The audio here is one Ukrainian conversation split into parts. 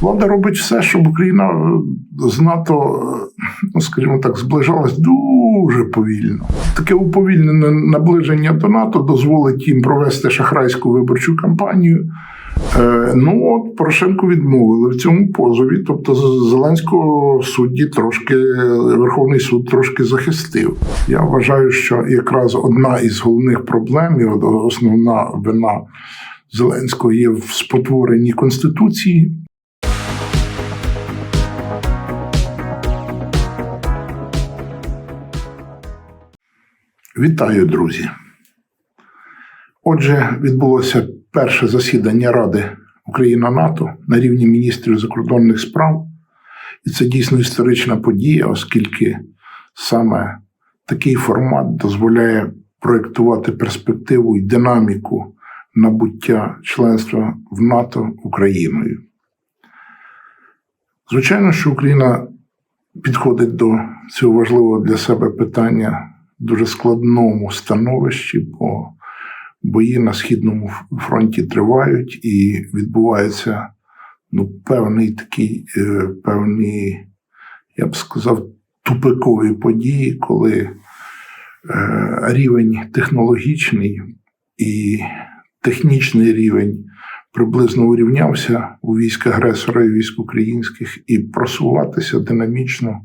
Влада робить все, щоб Україна е, з НАТО, е, ну скажімо так, зближалась дуже повільно. Таке уповільнене наближення до НАТО дозволить їм провести шахрайську виборчу кампанію. Е, Ну, от Порошенку відмовили в цьому позові. Тобто, Зеленського судді трошки Верховний суд трошки захистив. Я вважаю, що якраз одна із головних проблем, і основна вина Зеленського є в спотворенні конституції. Вітаю, друзі. Отже, відбулося перше засідання Ради Україна-НАТО на рівні міністрів закордонних справ. І це дійсно історична подія, оскільки саме такий формат дозволяє проєктувати перспективу і динаміку набуття членства в НАТО Україною. Звичайно, що Україна підходить до цього важливого для себе питання дуже складному становищі, бо бої на східному фронті тривають і відбувається ну, певний такий, е, певні, я б сказав, тупикові події, коли е, рівень технологічний і технічний рівень приблизно урівнявся у військ агресора і військ українських, і просуватися динамічно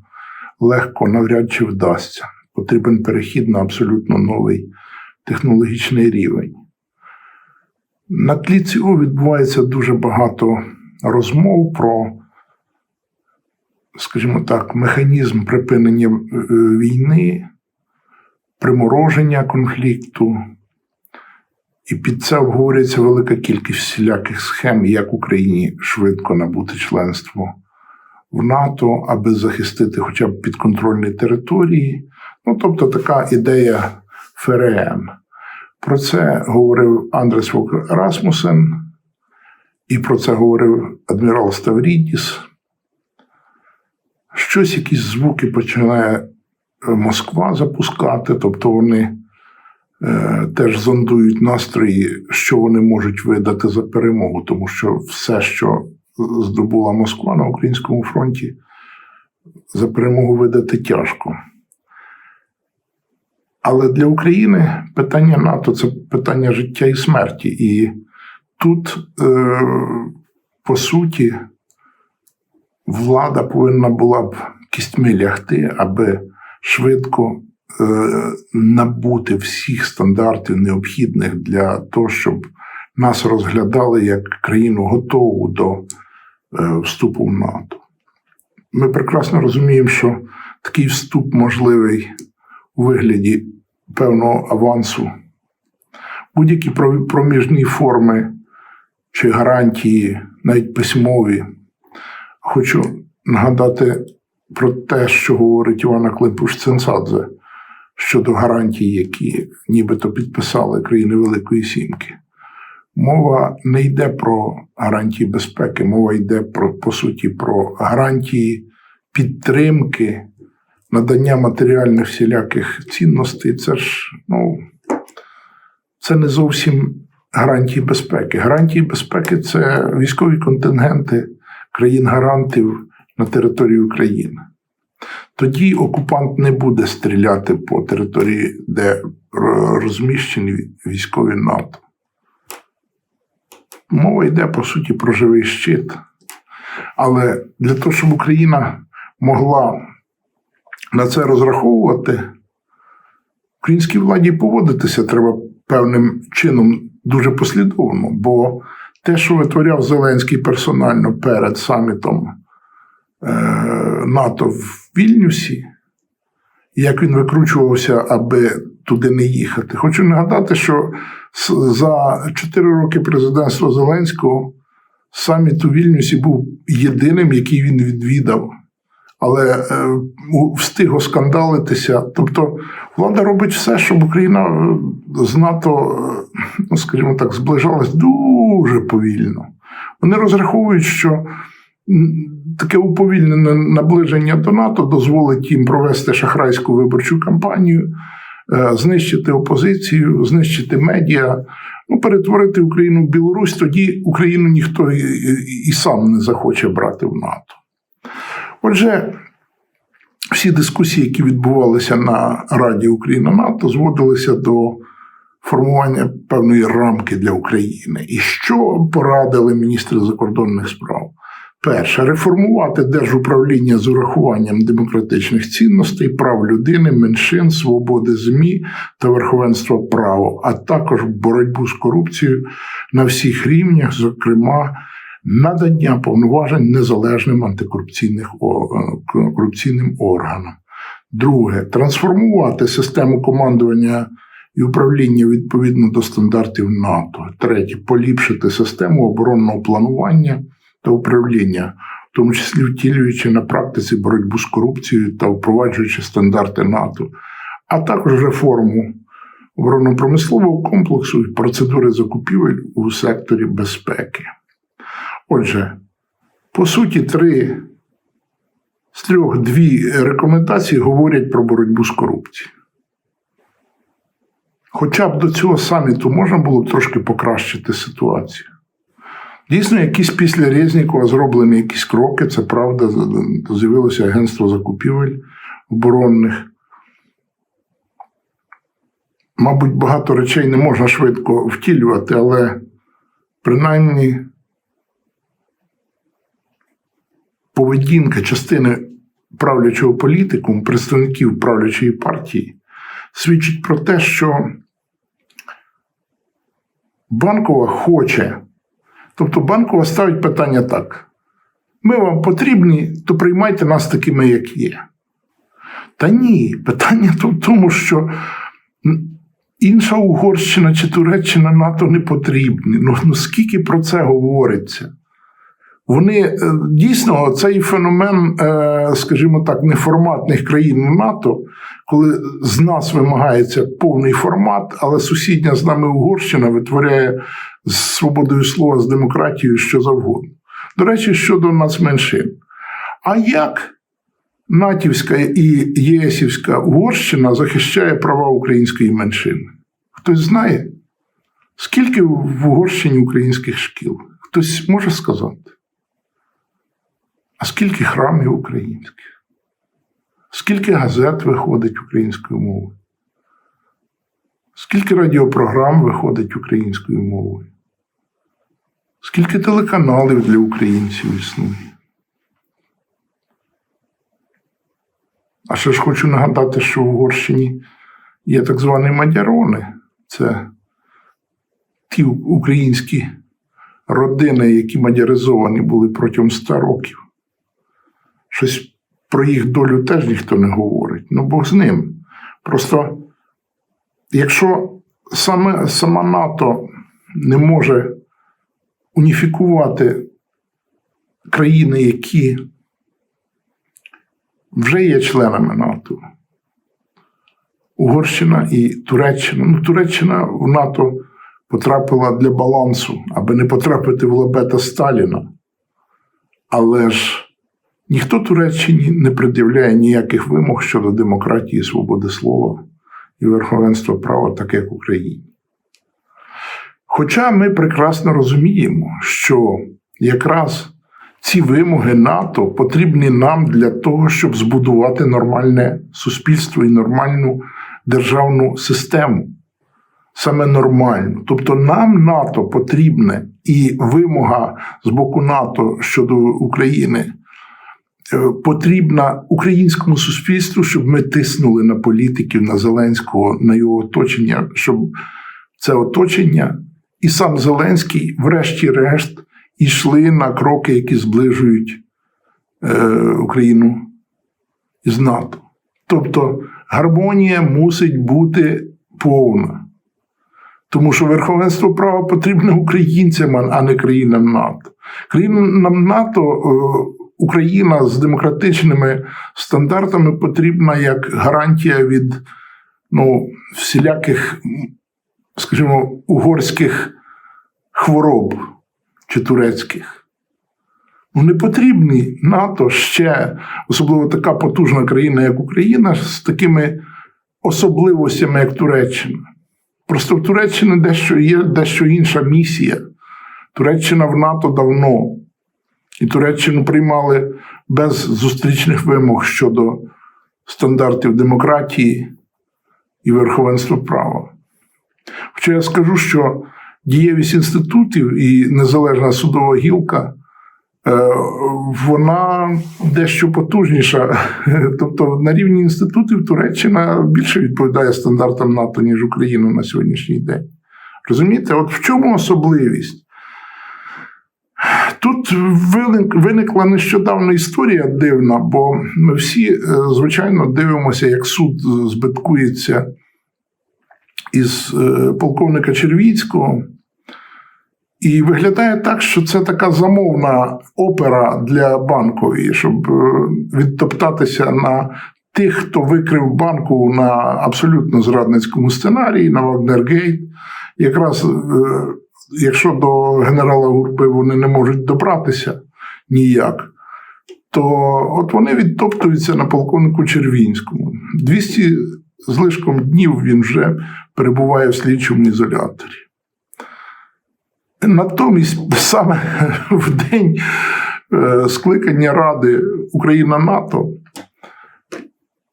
легко навряд чи вдасться. Потрібен перехід на абсолютно новий технологічний рівень. На тлі цього відбувається дуже багато розмов про, скажімо так, механізм припинення е, війни, примороження конфлікту. І під це обговорюється велика кількість всіляких схем, як Україні швидко набути членство в НАТО, аби захистити хоча б підконтрольні території. Ну, тобто така ідея ФРМ. Про це говорив Андрес Фок Расмусен, і про це говорив адмірал Ставрідіс. Щось, якісь звуки починає е, Москва запускати, тобто вони е, теж зондують настрої, що вони можуть видати за перемогу, тому що все, що здобула Москва на українському фронті, за перемогу видати тяжко. Але для України питання НАТО це питання життя і смерті. І тут, е, по суті, влада повинна була б кістьми лягти, аби швидко е, набути всіх стандартів необхідних для того, щоб нас розглядали як країну готову до е, вступу в НАТО. Ми прекрасно розуміємо, що такий вступ можливий у вигляді певного авансу. Будь-які проміжні форми чи гарантії, навіть письмові. Хочу нагадати про те, що говорить Івана Климпуш Ценсадзе щодо гарантій, які нібито підписали країни Великої Сімки. Мова не йде про гарантії безпеки, мова йде про, по суті про гарантії підтримки надання матеріальних всіляких цінностей, це ж ну, це не зовсім гарантії безпеки. Гарантії безпеки це військові контингенти країн-гарантів на території України. Тоді окупант не буде стріляти по території, де розміщені військові НАТО. Мова йде, по суті, про живий щит. Але для того, щоб Україна могла на це розраховувати, українській владі поводитися треба певним чином дуже послідовно. Бо те, що витворяв Зеленський персонально перед самітом е, НАТО в Вільнюсі, як він викручувався, аби туди не їхати. Хочу нагадати, що за 4 роки президентства Зеленського саміт у Вільнюсі був єдиним, який він відвідав але е, встиг оскандалитися. Тобто влада робить все, щоб Україна е, з НАТО, е, ну скажімо так, зближалась дуже повільно. Вони розраховують, що таке уповільнене наближення до НАТО дозволить їм провести шахрайську виборчу кампанію. знищити опозицію, знищити медіа, ну, перетворити Україну в Білорусь, тоді Україну ніхто і, і, і сам не захоче брати в НАТО. Отже, всі дискусії, які відбувалися на Раді Україна НАТО, зводилися до формування певної рамки для України. І що порадили міністри закордонних справ? Перше, реформувати держуправління з урахуванням демократичних цінностей, прав людини, меншин, свободи ЗМІ та верховенства права, а також боротьбу з корупцією на всіх рівнях, зокрема надання повноважень незалежним антикорупційних о- е, органам. Друге, трансформувати систему командування і управління відповідно до стандартів НАТО. Третє, поліпшити систему оборонного планування та управління, в тому числі втілюючи на практиці боротьбу з корупцією та впроваджуючи стандарти НАТО, а також реформу оборонно-промислового комплексу і процедури закупівель у секторі безпеки. Отже, по суті, три з трьох дві рекомендації говорять про боротьбу з корупцією. Хоча б до цього саміту можна було б трошки покращити ситуацію. Дійсно, якісь після Резнікова зроблені якісь кроки, це правда, з'явилося агентство закупівель оборонних. Мабуть, багато речей не можна швидко втілювати, але принаймні поведінка частини правлячого політику, представників правлячої партії, свідчить про те, що банкова хоче. Тобто банкова ставить питання так: ми вам потрібні, то приймайте нас такими, як є. Та ні, питання в тому, що інша Угорщина чи Туреччина НАТО не потрібні. Ну, ну скільки про це говориться? Вони е, дійсно цей феномен, е, скажімо так, неформатних країн НАТО, коли з нас вимагається повний формат, але сусідня з нами Угорщина витворяє з свободою слова, з демократією що завгодно. До речі, щодо нацменшин. А як натівська і єсівська Угорщина захищає права української меншини? Хтось знає? Скільки в Угорщині українських шкіл? Хтось може сказати? А скільки храмів українських? Скільки газет виходить українською мовою? Скільки радіопрограм виходить українською мовою? Скільки телеканалів для українців існує? А ще ж хочу нагадати, що в Угорщині є так звані мадярони. Це ті українські родини, які мадяризовані були протягом 100 років. Щось про їх долю теж ніхто не говорить. Ну, Бог з ним. Просто якщо саме, сама НАТО не може уніфікувати країни, які вже є членами НАТО, Угорщина і Туреччина. Ну, Туреччина в НАТО потрапила для балансу, аби не потрапити в лабета Сталіна. Але ж ніхто Туреччині не пред'являє ніяких вимог щодо демократії, свободи слова і верховенства права, так як в Україні. Хоча ми прекрасно розуміємо, що якраз ці вимоги НАТО потрібні нам для того, щоб збудувати нормальне суспільство і нормальну державну систему. Саме нормально. Тобто нам НАТО потрібне і вимога з боку НАТО щодо України потрібна українському суспільству, щоб ми тиснули на політиків, на Зеленського, на його оточення, щоб це оточення і сам Зеленський, врешті-решт, йшли на кроки, які зближують е, Україну із НАТО. Тобто гармонія мусить бути повна. Тому що верховенство права потрібне українцям, а не країнам НАТО. Країнам НАТО е, Україна з демократичними стандартами потрібна як гарантія від ну, всіляких, скажімо, угорських хвороб чи турецьких. Ну, не потрібні НАТО ще, особливо така потужна країна, як Україна, з такими особливостями, як Туреччина. Просто в Туреччині дещо є дещо інша місія. Туреччина в НАТО давно. І Туреччину приймали без зустрічних вимог щодо стандартів демократії і верховенства права. Хоча я скажу, що дієвість інститутів і незалежна судова гілка, е, вона дещо потужніша. Тобто на рівні інститутів Туреччина більше відповідає стандартам НАТО, ніж Україна на сьогоднішній день. Розумієте, от в чому особливість? Тут виникла нещодавно історія дивна, бо ми всі, е, звичайно, дивимося, як суд е, збиткується із е, полковника Червіцького. І виглядає так, що це така замовна опера для банкової, щоб відтоптатися на тих, хто викрив банку на абсолютно зрадницькому сценарії, на Вагнергейт. Якраз якщо до генерала Гурби вони не можуть добратися ніяк, то от вони відтоптуються на полковнику Червінському. 200 з лишком днів він вже перебуває в слідчому ізоляторі. Натомість саме в день е, скликання Ради Україна-НАТО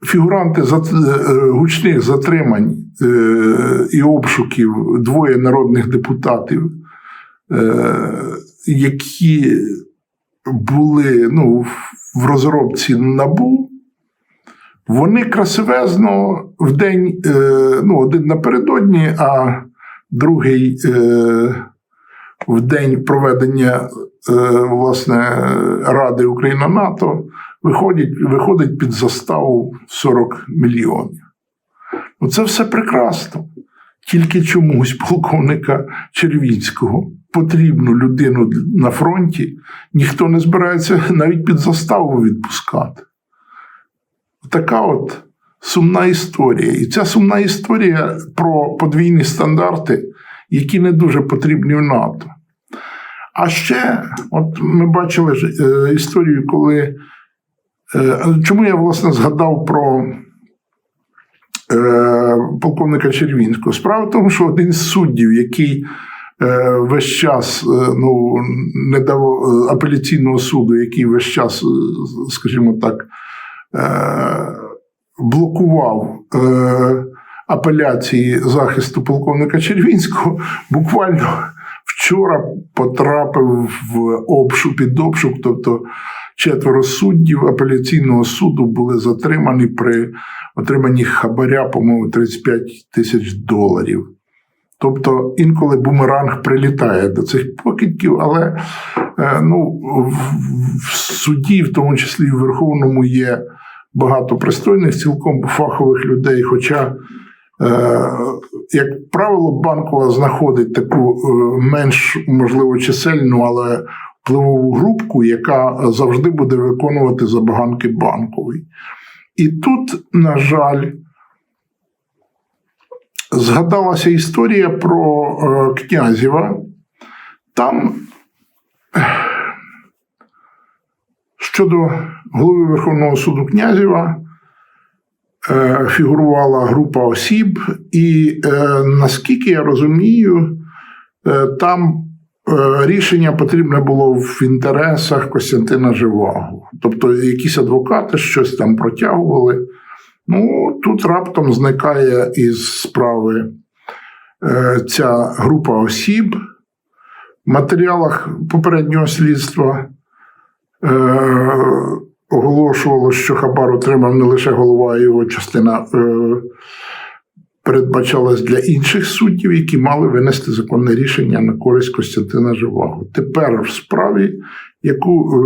фігуранти зат- е, гучних затримань е, і обшуків двоє народних депутатів, е, які були ну, в розробці набу, вони красивезно в день, е, ну, один напередодні, а другий е, в день проведення е, власне, Ради Україна НАТО виходить, виходить під заставу 40 мільйонів. Ну, це все прекрасно. Тільки чомусь полковника Червінського потрібну людину на фронті ніхто не збирається навіть під заставу відпускати. Така от сумна історія. І ця сумна історія про подвійні стандарти, які не дуже потрібні в НАТО. А ще, от ми бачили ж, е, історію, коли. Е, чому я власне згадав про е, полковника Червінського? Справа в тому, що один з суддів, який е, весь час ну, не дав апеляційного суду, який весь час, скажімо так, блокував апеляції захисту полковника Червінського, буквально вчора потрапив в обшук під обшук, тобто четверо суддів апеляційного суду були затримані при отриманні хабаря, по-моєму, 35 тисяч доларів. Тобто інколи бумеранг прилітає до цих покидьків, але е, ну, в, суді, в тому числі в Верховному, є багато пристойних, цілком фахових людей. Хоча, е, як правило, банкова знаходить таку е, менш можливо чисельну, але впливову групку, яка завжди буде виконувати забаганки банкової. І тут, на жаль, згадалася історія про е, Князєва. Там щодо голови Верховного суду Князєва е, фігурувала група осіб, і е, наскільки я розумію, там рішення потрібне було в інтересах Костянтина Живаго. Тобто якісь адвокати щось там протягували. Ну, тут раптом зникає із справи е, ця група осіб. В матеріалах попереднього слідства е, оголошувало, що Хабар отримав не лише голова, а його частина е, передбачалась для інших суддів, які мали винести законне рішення на користь Костянтина Живаго. Тепер в справі, яку е,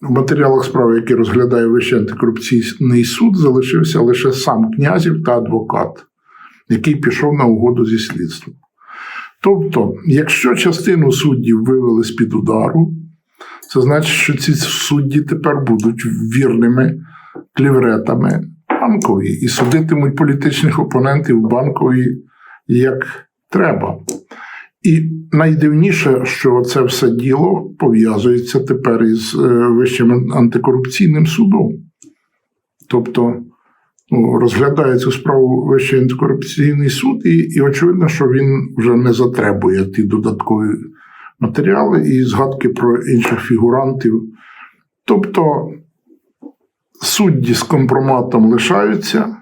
в матеріалах справи, які розглядає Вищий антикорупційний суд, залишився лише сам князів та адвокат, який пішов на угоду зі слідством. Тобто, якщо частину суддів вивели з під удару, це значить, що ці судді тепер будуть вірними клівретами банкові і судитимуть політичних опонентів банкові як треба. І найдивніше, що це все діло пов'язується тепер із е, Вищим антикорупційним судом. Тобто ну, розглядає цю справу Вищий антикорупційний суд, і, і очевидно, що він вже не затребує ті додаткові матеріали і згадки про інших фігурантів. Тобто судді з компроматом лишаються.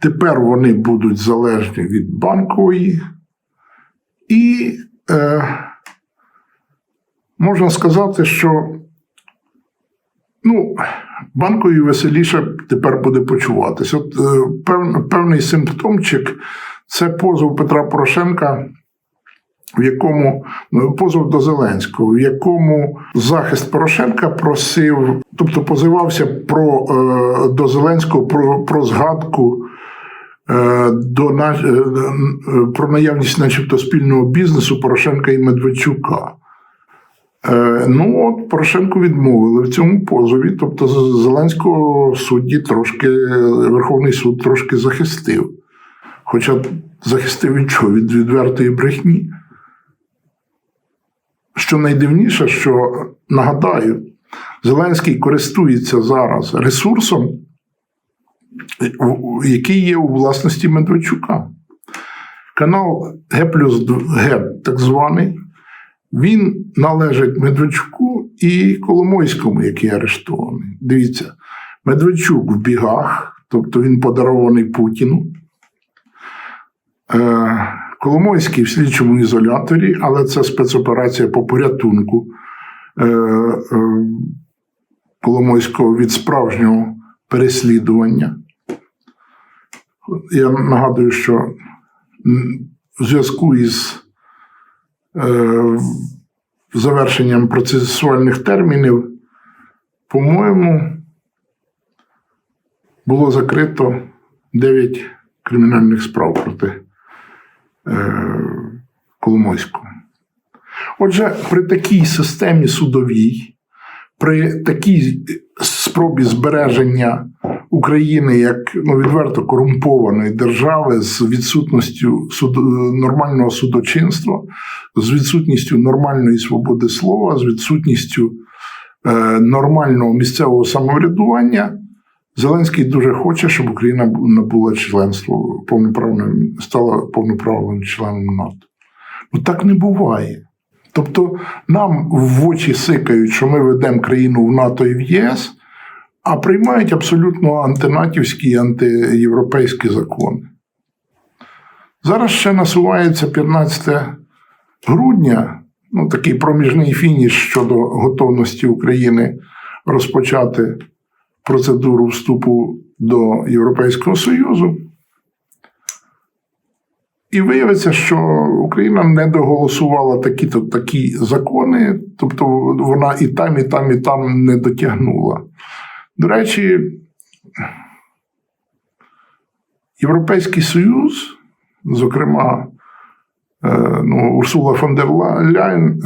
Тепер вони будуть залежні від банкової, і е, можна сказати, що ну, банкові веселіше тепер буде почуватися. От е, пев, певний симптомчик це позов Петра Порошенка, в якому ну, позов до Зеленського, в якому захист Порошенка просив, тобто позивався про, е, до Зеленського про, про згадку. е, До е, про наявність, начебто, спільного бізнесу Порошенка і Медведчука. Ну, от Порошенку відмовили в цьому позові. Тобто Зеленського судді трошки, Верховний суд трошки захистив. Хоча захистив від чого? Від відвертої брехні. Що найдивніше, що нагадаю, Зеленський користується зараз ресурсом, який є у власності Медведчука. Канал Г плюс Г, так званий, він належить Медведчуку і Коломойському, який арештований. Дивіться, Медведчук в бігах, тобто він подарований Путіну. Е, Коломойський в слідчому ізоляторі, але це спецоперація по порятунку е, е, Коломойського від справжнього переслідування. Я нагадую, що в зв'язку із е, завершенням процесуальних термінів, по-моєму, було закрито 9 кримінальних справ проти Коломойського. Отже, при такій системі судовій, при такій спробі збереження України як ну, відверто корумпованої держави з відсутністю суд... нормального судочинства, з відсутністю нормальної свободи слова, з відсутністю е, нормального місцевого самоврядування, Зеленський дуже хоче, щоб Україна набула членство повноправним, стала повноправним членом НАТО. Ну так не буває. Тобто нам в очі сикають, що ми ведемо країну в НАТО і в ЄС, а приймають абсолютно антинатівські і антиєвропейські закони. Зараз ще насувається 15 грудня, ну, такий проміжний фініш щодо готовності України розпочати процедуру вступу до Європейського Союзу. І виявиться, що Україна не доголосувала такі-то такі закони, тобто вона і там, і там, і там не дотягнула. До речі, Європейський Союз, зокрема, е, ну, Урсула фон дер Ляйн,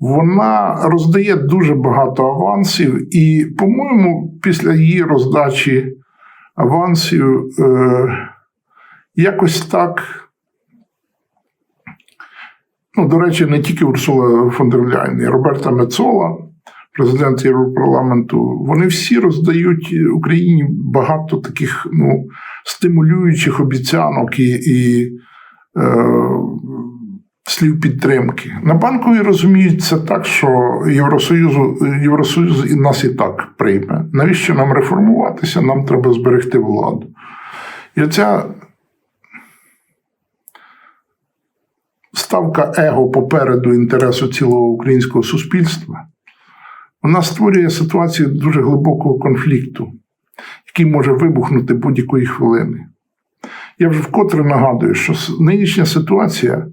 вона роздає дуже багато авансів, і, по-моєму, після її роздачі авансів е, якось так. Ну, до речі, не тільки Урсула фон дер Ляйн, і Роберта Мецола, президент Європарламенту, вони всі роздають Україні багато таких ну, стимулюючих обіцянок і, і е, слів підтримки. На банкові розуміють це так, що Євросоюзу, Євросоюз нас і так прийме. Навіщо нам реформуватися? Нам треба зберегти владу. І оця ставка его попереду інтересу цілого українського суспільства. Вона створює ситуацію дуже глибокого конфлікту, який може вибухнути будь-якої хвилини. Я вже вкотре нагадую, що нинішня ситуація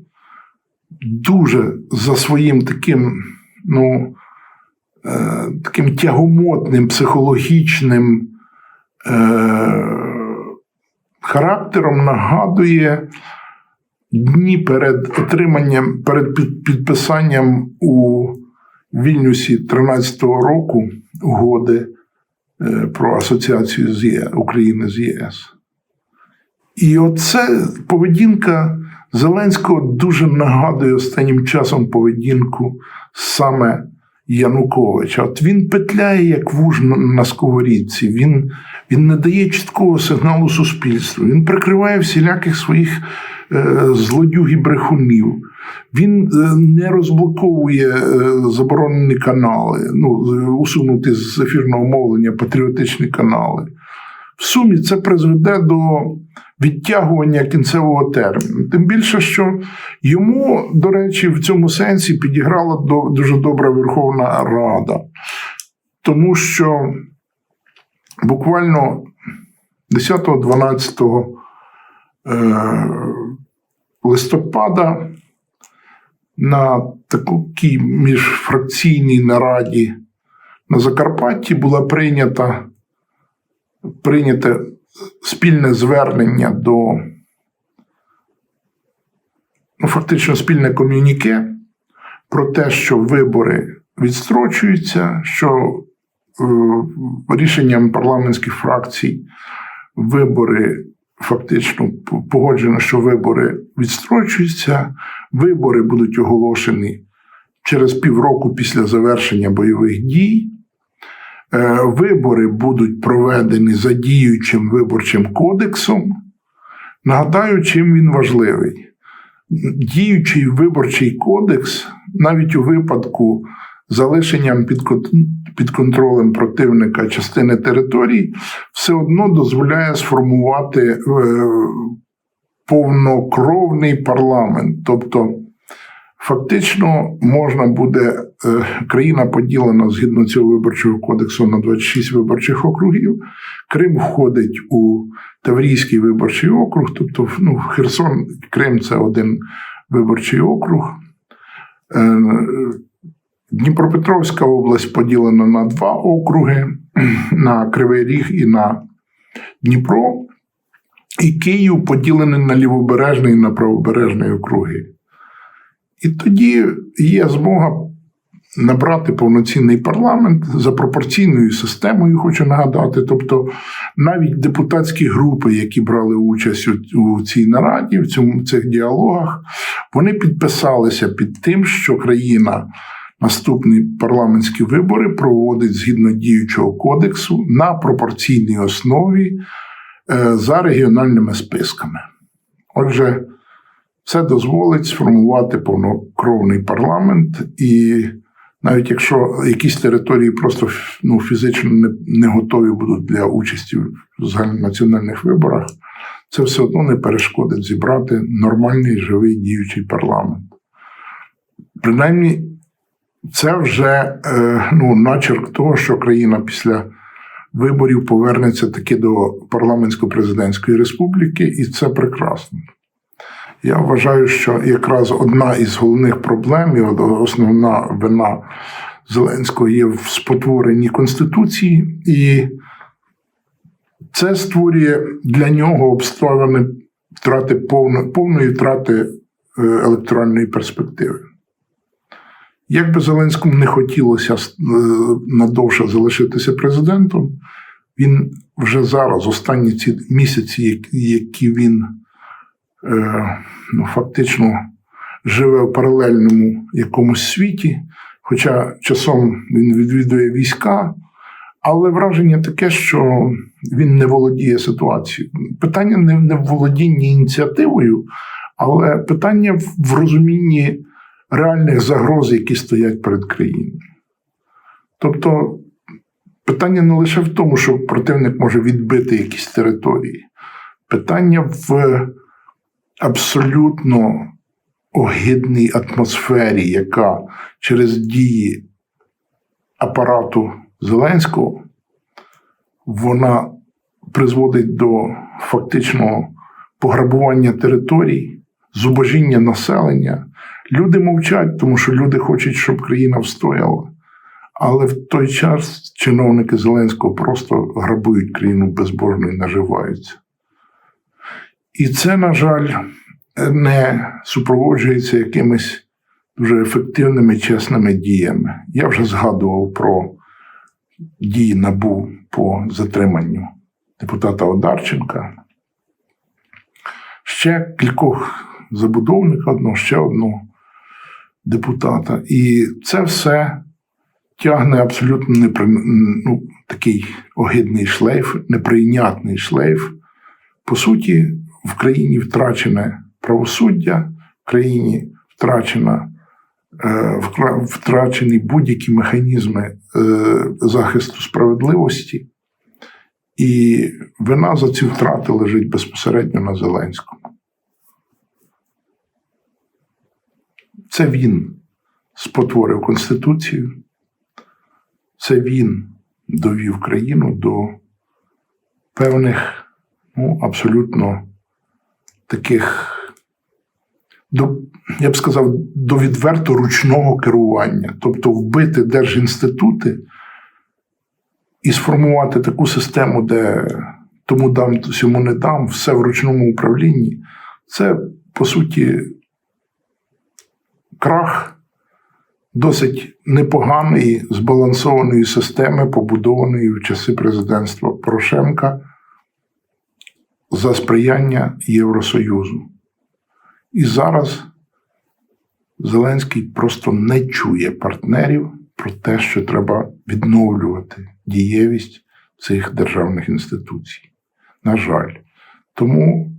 дуже за своїм таким, ну, е, таким тягомотним, психологічним е, характером нагадує дні перед отриманням, перед підписанням у Вільнюсі 13-го року угоди е, про асоціацію з ЄС, України з ЄС. І оце поведінка Зеленського дуже нагадує останнім часом поведінку саме Януковича. От він петляє як вуж на- сковорідці. Він, він не дає чіткого сигналу суспільству, він прикриває всіляких своїх е, злодюг і брехунів. Він е, не розблоковує е, заборонені канали, ну, усунути з ефірного мовлення патріотичні канали. В сумі це призведе до відтягування кінцевого терміну. Тим більше, що йому, до речі, в цьому сенсі підіграла дуже добра Верховна Рада, тому що буквально 10-12 е, листопада на такій міжфракційній нараді на Закарпатті була прийнята прийняте спільне звернення до ну, фактично спільне ком'юніке про те, що вибори відстрочуються, що е, рішенням парламентських фракцій вибори фактично погоджено, що вибори відстрочуються, вибори будуть оголошені через півроку після завершення бойових дій. Е, Вибори будуть проведені за діючим виборчим кодексом. Нагадаю, чим він важливий. Діючий виборчий кодекс, навіть у випадку залишенням під, контролем противника частини територій, все одно дозволяє сформувати е, повнокровний парламент. Тобто, Фактично можна буде країна поділена згідно цього виборчого кодексу на 26 виборчих округів. Крим входить у Таврійський виборчий округ, тобто ну, Херсон, Крим це один виборчий округ. Е, Дніпропетровська область поділена на два округи: на Кривий Ріг і на Дніпро. І Київ поділений на лівобережний і на правобережний округи. І тоді є змога набрати повноцінний парламент за пропорційною системою, хочу нагадати. Тобто навіть депутатські групи, які брали участь у, цій нараді, в цьому цих діалогах, вони підписалися під тим, що країна наступні парламентські вибори проводить згідно діючого кодексу на пропорційній основі е, за регіональними списками. Отже, це дозволить сформувати повнокровний парламент, і навіть якщо якісь території просто ну, фізично не, не готові будуть для участі в загальнонаціональних виборах, це все одно не перешкодить зібрати нормальний живий діючий парламент. Принаймні, це вже е, ну, начерк того, що країна після виборів повернеться таки до парламентсько-президентської республіки, і це прекрасно. Я вважаю, що якраз одна із головних проблем, і основна вина Зеленського є в спотворенні Конституції, і це створює для нього обставини втрати повно, повної втрати е, електоральної перспективи. Як би Зеленському не хотілося е, надовше залишитися президентом, він вже зараз, останні ці місяці, які- він ну, фактично живе в паралельному якомусь світі, хоча часом він відвідує війська, але враження таке, що він не володіє ситуацією. Питання не, в володінні ініціативою, але питання в розумінні реальних загроз, які стоять перед країною. Тобто питання не лише в тому, що противник може відбити якісь території, питання в абсолютно огидній атмосфері, яка через дії апарату Зеленського вона призводить до фактичного пограбування територій, зубожіння населення. Люди мовчать, тому що люди хочуть, щоб країна встояла. Але в той час чиновники Зеленського просто грабують країну безбожно і наживаються. І це, на жаль, не супроводжується якимись дуже ефективними чесними діями. Я вже згадував про дії набу по затриманню депутата Одарченка. Ще кількох забудовників, одного, ще одного депутата. І це все тягне абсолютно непри... ну, такий огидний шлейф, неприйнятний шлейф. По суті, в країні втрачене правосуддя, в країні втрачена, е, втрачені будь-які механізми е, захисту справедливості, і вина за ці втрати лежить безпосередньо на Зеленському. Це він спотворив Конституцію, це він довів країну до певних, ну, абсолютно таких, до, я б сказав, до відверто ручного керування. Тобто вбити держінститути і сформувати таку систему, де тому дам, то сьому не дам, все в ручному управлінні, це по суті крах досить непоганої збалансованої системи, побудованої в часи президентства Порошенка за сприяння Євросоюзу. І зараз Зеленський просто не чує партнерів про те, що треба відновлювати дієвість цих державних інституцій. На жаль. Тому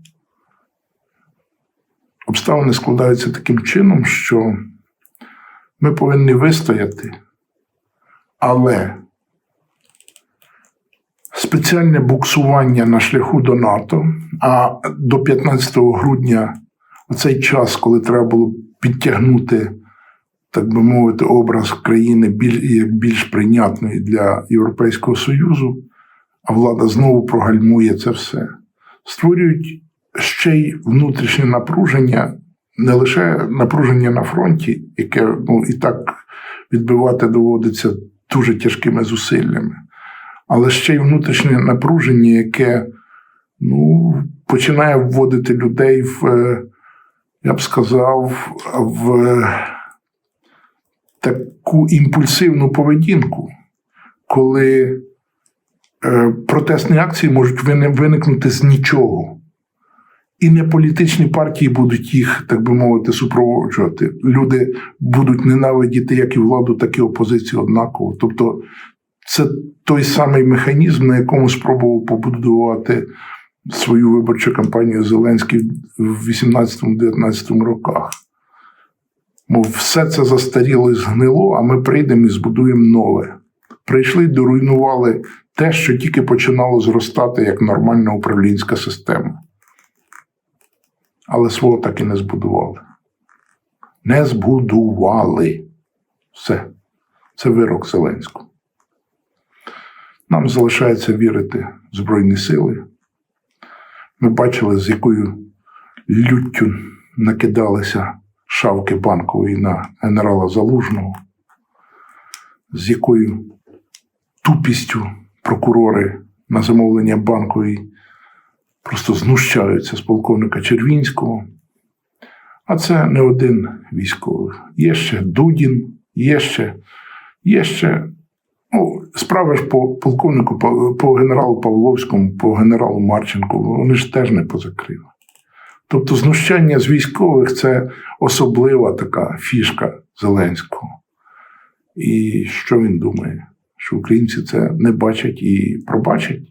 обставини складаються таким чином, що ми повинні вистояти, але спеціальне буксування на шляху до НАТО, а до 15 грудня, оцей час, коли треба було підтягнути, так би мовити, образ країни біль, як більш прийнятної для Європейського Союзу, а влада знову прогальмує це все, створюють ще й внутрішнє напруження, не лише напруження на фронті, яке ну, і так відбивати доводиться дуже тяжкими зусиллями, але ще й внутрішнє напруження, яке ну, починає вводити людей в, е, я б сказав, в е, таку імпульсивну поведінку, коли е, протестні акції можуть виникнути з нічого. І не політичні партії будуть їх, так би мовити, супроводжувати. Люди будуть ненавидіти як і владу, так і опозицію однаково. Тобто, це той самий механізм, на якому спробував побудувати свою виборчу кампанію Зеленський в 18-19 роках. Мов все це застаріло і згнило, а ми прийдемо і збудуємо нове. Прийшли, доруйнували те, що тільки починало зростати як нормальна управлінська система. Але свого так і не збудували. Не збудували. Все. Це вирок Зеленського. Нам залишається вірити в Збройні сили. Ми бачили, з якою люттю накидалися шавки банкової на генерала Залужного, з якою тупістю прокурори на замовлення банкової просто знущаються з полковника Червінського. А це не один військовий. Є ще Дудін, є ще, є ще. Ну, справи ж по полковнику, по, по генералу Павловському, по генералу Марченку, вони ж теж не позакрили. Тобто знущання з військових це особлива така фішка Зеленського. І що він думає? Що українці це не бачать і пробачать?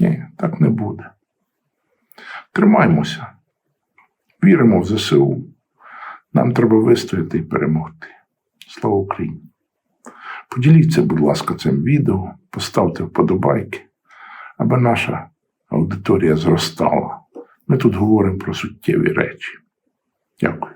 Ні, так не буде. Тримаймося, віримо в ЗСУ. Нам треба вистояти і перемогти. Слава Україні! Поділіться, будь ласка, цим відео, поставте вподобайки, аби наша аудиторія зростала. Ми тут говоримо про суттєві речі. Дякую.